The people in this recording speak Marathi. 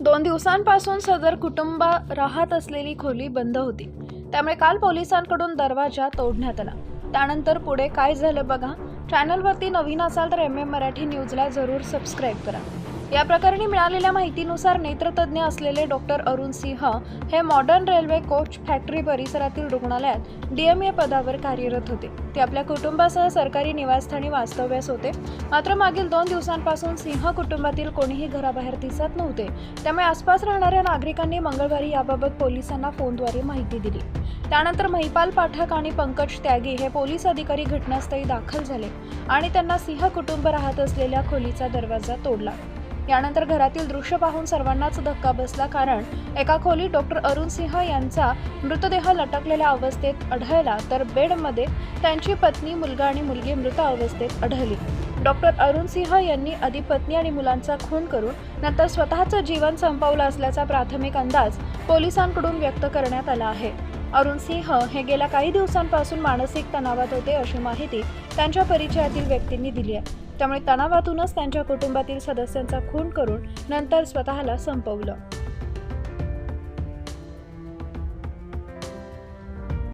दोन दिवसांपासून सदर कुटुंब राहत असलेली खोली बंद होती. त्यामुळे काल पोलिसांकडून दरवाजा तोडण्यात आला. त्यानंतर पुढे काय झालं बघा. चॅनलवरती नवीन असाल तर एम एम मराठी न्यूजला जरूर सबस्क्राईब करा. या प्रकरणी मिळालेल्या माहितीनुसार नेत्रतज्ञ असलेले डॉक्टर अरुण सिंह हे मॉडर्न रेल्वे कोच फॅक्टरी परिसरातील रुग्णालयात डीएमए पदावर कार्यरत होते. ते आपल्या कुटुंबासह सरकारी निवासस्थानी वास्तव्यास होते. मात्र मागील दोन दिवसांपासून सिंह कुटुंबातील कोणीही घराबाहेर दिसत नव्हते. त्यामुळे आसपास राहणाऱ्या नागरिकांनी मंगळवारी याबाबत पोलिसांना फोनद्वारे माहिती दिली. त्यानंतर महिपाल पाठक आणि पंकज त्यागी हे पोलीस अधिकारी घटनास्थळी दाखल झाले आणि त्यांना सिंह कुटुंब राहत असलेल्या खोलीचा दरवाजा तोडला. यानंतर घरातील दृश्य पाहून सर्वांनाच धक्का बसला कारण एका खोलीत डॉक्टर अरुण सिंह यांचा मृतदेह लटकलेल्या अवस्थेत आढळला तर बेडमध्ये त्यांची पत्नी मुलगा आणि मुलगी मृत अवस्थेत आढळली. डॉक्टर अरुण सिंह यांनी आधी पत्नी आणि मुलांचा खून करून नंतर स्वतःचं जीवन संपवलं असल्याचा प्राथमिक अंदाज पोलिसांकडून व्यक्त करण्यात आला आहे. अरुण सिंह हे गेल्या काही दिवसांपासून मानसिक तणावात होते अशी माहिती त्यांच्या परिचयातील व्यक्तींनी दिली आहे. त्यामुळे तणावातूनच त्यांच्या कुटुंबातील सदस्यांचा खून करून नंतर स्वतःला संपवलं.